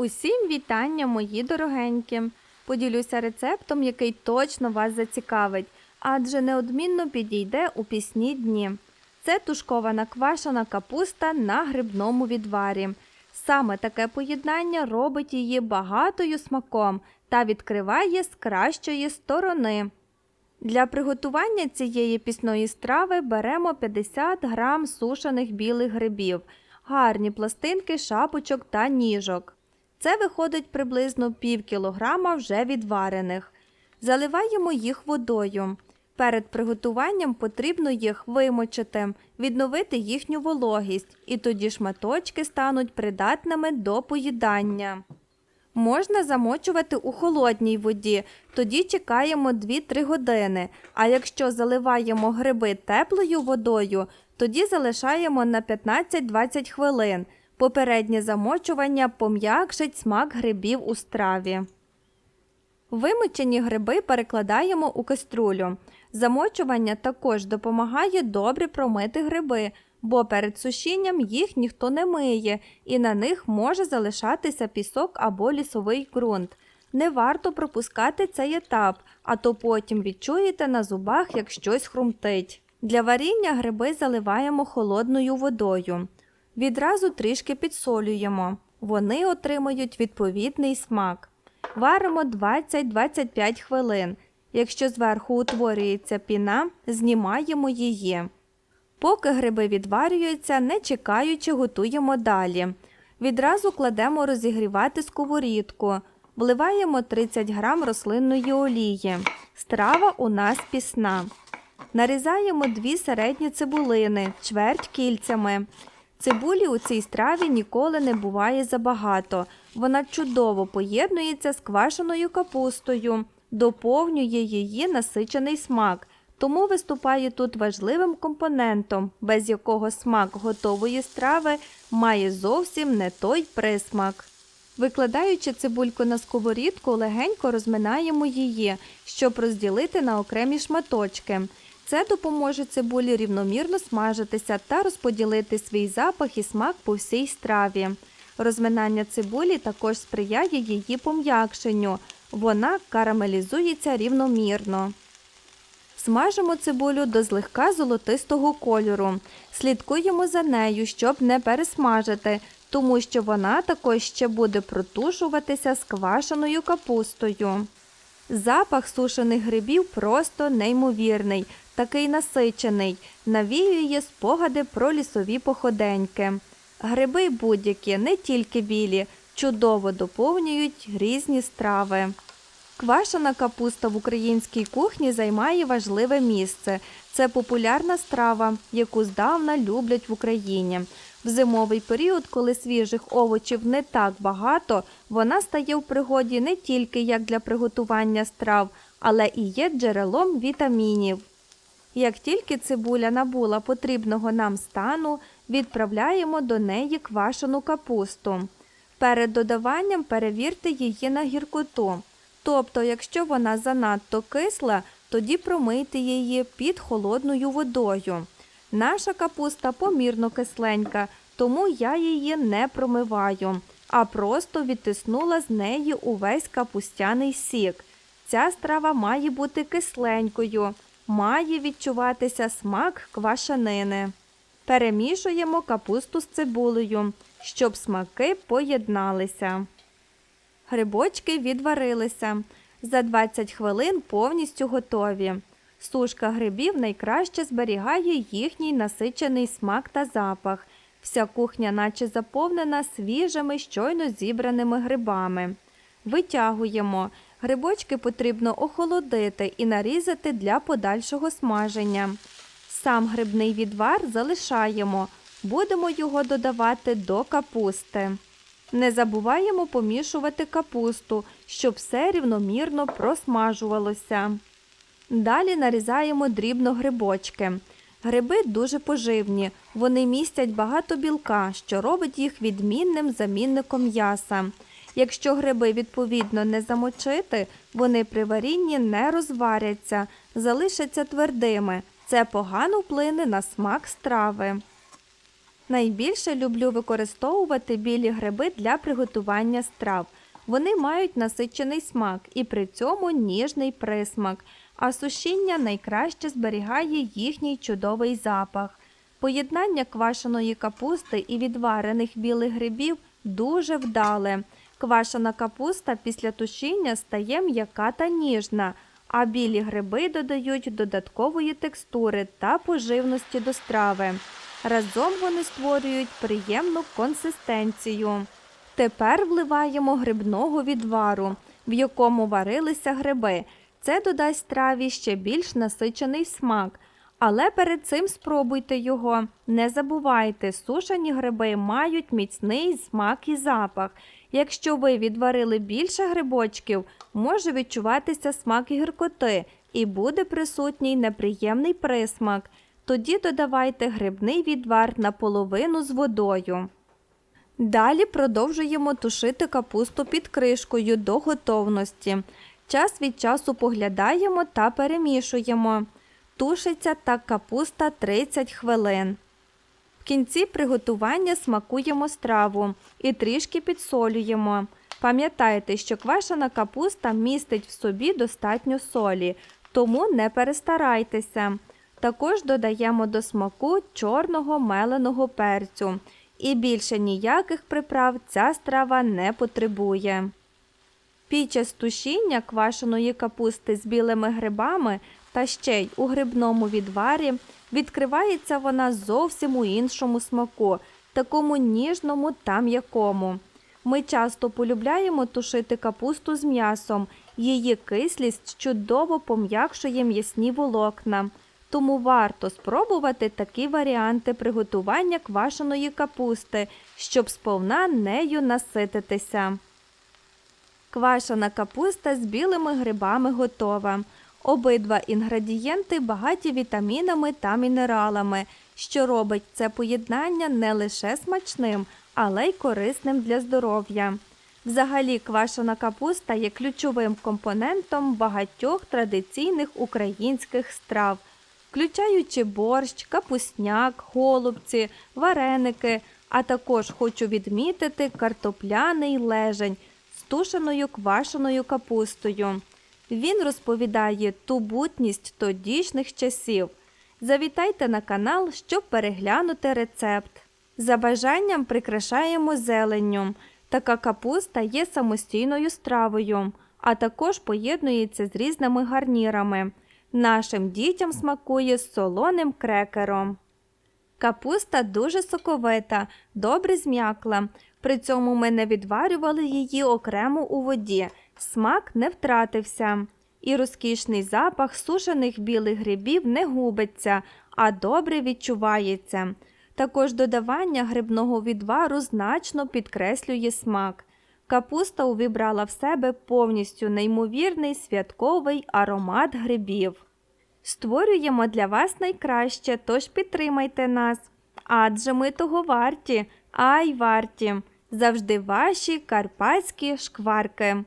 Усім вітання, мої дорогенькі! Поділюся рецептом, який точно вас зацікавить, адже неодмінно підійде у пісні дні. Це тушкована квашена капуста на грибному відварі. Саме таке поєднання робить її багатою смаком та відкриває з кращої сторони. Для приготування цієї пісної страви беремо 50 грам сушених білих грибів, гарні пластинки, шапочок та ніжок. Це виходить приблизно пів кілограма вже відварених. Заливаємо їх водою. Перед приготуванням потрібно їх вимочити, відновити їхню вологість, і тоді шматочки стануть придатними до поїдання. Можна замочувати у холодній воді, тоді чекаємо 2-3 години. А якщо заливаємо гриби теплою водою, тоді залишаємо на 15-20 хвилин. Попереднє замочування пом'якшить смак грибів у страві. Вимочені гриби перекладаємо у каструлю. Замочування також допомагає добре промити гриби, бо перед сушінням їх ніхто не миє і на них може залишатися пісок або лісовий ґрунт. Не варто пропускати цей етап, а то потім відчуєте на зубах, як щось хрумтить. Для варіння гриби заливаємо холодною водою. Відразу трішки підсолюємо. Вони отримують відповідний смак. Варимо 20-25 хвилин. Якщо зверху утворюється піна, знімаємо її. Поки гриби відварюються, не чекаючи, готуємо далі. Відразу кладемо розігрівати сковорідку. Вливаємо 30 г рослинної олії. Страва у нас пісна. Нарізаємо дві середні цибулини, чверть кільцями. Цибулі у цій страві ніколи не буває забагато. Вона чудово поєднується з квашеною капустою, доповнює її насичений смак, тому виступає тут важливим компонентом, без якого смак готової страви має зовсім не той присмак. Викладаючи цибульку на сковорідку, легенько розминаємо її, щоб розділити на окремі шматочки. Це допоможе цибулі рівномірно смажитися та розподілити свій запах і смак по всій страві. Розминання цибулі також сприяє її пом'якшенню. Вона карамелізується рівномірно. Смажимо цибулю до злегка золотистого кольору. Слідкуємо за нею, щоб не пересмажити, тому що вона також ще буде протушуватися з квашеною капустою. Запах сушених грибів просто неймовірний, такий насичений, навіює спогади про лісові походеньки. Гриби будь-які, не тільки білі, чудово доповнюють різні страви. Квашена капуста в українській кухні займає важливе місце. Це популярна страва, яку здавна люблять в Україні. В зимовий період, коли свіжих овочів не так багато, вона стає в пригоді не тільки як для приготування страв, але і є джерелом вітамінів. Як тільки цибуля набула потрібного нам стану, відправляємо до неї квашену капусту. Перед додаванням перевірте її на гіркоту. Тобто, якщо вона занадто кисла, тоді промийте її під холодною водою. Наша капуста помірно кисленька, тому я її не промиваю, а просто відтиснула з неї увесь капустяний сік. Ця страва має бути кисленькою, має відчуватися смак квашанини. Перемішуємо капусту з цибулею, щоб смаки поєдналися. Грибочки відварилися. За 20 хвилин повністю готові. Сушка грибів найкраще зберігає їхній насичений смак та запах. Вся кухня наче заповнена свіжими, щойно зібраними грибами. Витягуємо. Грибочки потрібно охолодити і нарізати для подальшого смаження. Сам грибний відвар залишаємо. Будемо його додавати до капусти. Не забуваємо помішувати капусту, щоб все рівномірно просмажувалося. Далі нарізаємо дрібно грибочки. Гриби дуже поживні, вони містять багато білка, що робить їх відмінним замінником м'яса. Якщо гриби відповідно не замочити, вони при варінні не розваряться, залишаться твердими. Це погано вплине на смак страви. Найбільше люблю використовувати білі гриби для приготування страв. Вони мають насичений смак і при цьому ніжний присмак, а сушіння найкраще зберігає їхній чудовий запах. Поєднання квашеної капусти і відварених білих грибів дуже вдале. Квашена капуста після тушіння стає м'яка та ніжна, а білі гриби додають додаткової текстури та поживності до страви. Разом вони створюють приємну консистенцію. Тепер вливаємо грибного відвару, в якому варилися гриби. Це додасть страві ще більш насичений смак. Але перед цим спробуйте його. Не забувайте, сушені гриби мають міцний смак і запах. Якщо ви відварили більше грибочків, може відчуватися смак гіркоти і буде присутній неприємний присмак. Тоді додавайте грибний відвар наполовину з водою. Далі продовжуємо тушити капусту під кришкою до готовності. Час від часу поглядаємо та перемішуємо. Тушиться так капуста 30 хвилин. В кінці приготування смакуємо страву і трішки підсолюємо. Пам'ятайте, що квашена капуста містить в собі достатньо солі, тому не перестарайтеся. Також додаємо до смаку чорного меленого перцю. І більше ніяких приправ ця страва не потребує. Під час тушіння квашеної капусти з білими грибами та ще й у грибному відварі відкривається вона зовсім у іншому смаку, такому ніжному та м'якому. Ми часто полюбляємо тушити капусту з м'ясом, її кислість чудово пом'якшує м'ясні волокна. Тому варто спробувати такі варіанти приготування квашеної капусти, щоб сповна нею насититися. Квашена капуста з білими грибами готова. Обидва інгредієнти багаті вітамінами та мінералами, що робить це поєднання не лише смачним, але й корисним для здоров'я. Взагалі, квашена капуста є ключовим компонентом багатьох традиційних українських страв, включаючи борщ, капусняк, голубці, вареники, а також хочу відмітити картопляний лежень з тушеною квашеною капустою. Він розповідає тубутність тодішніх часів. Завітайте на канал, щоб переглянути рецепт. За бажанням прикрашаємо зеленню. Така капуста є самостійною стравою, а також поєднується з різними гарнірами. Нашим дітям смакує солоним крекером. Капуста дуже соковита, добре зм'якла. При цьому ми не відварювали її окремо у воді. Смак не втратився. І розкішний запах сушених білих грибів не губиться, а добре відчувається. Також додавання грибного відвару значно підкреслює смак. Капуста увібрала в себе повністю неймовірний святковий аромат грибів. Створюємо для вас найкраще, тож підтримайте нас. Адже ми того варті, ай варті. Завжди ваші карпатські шкварки.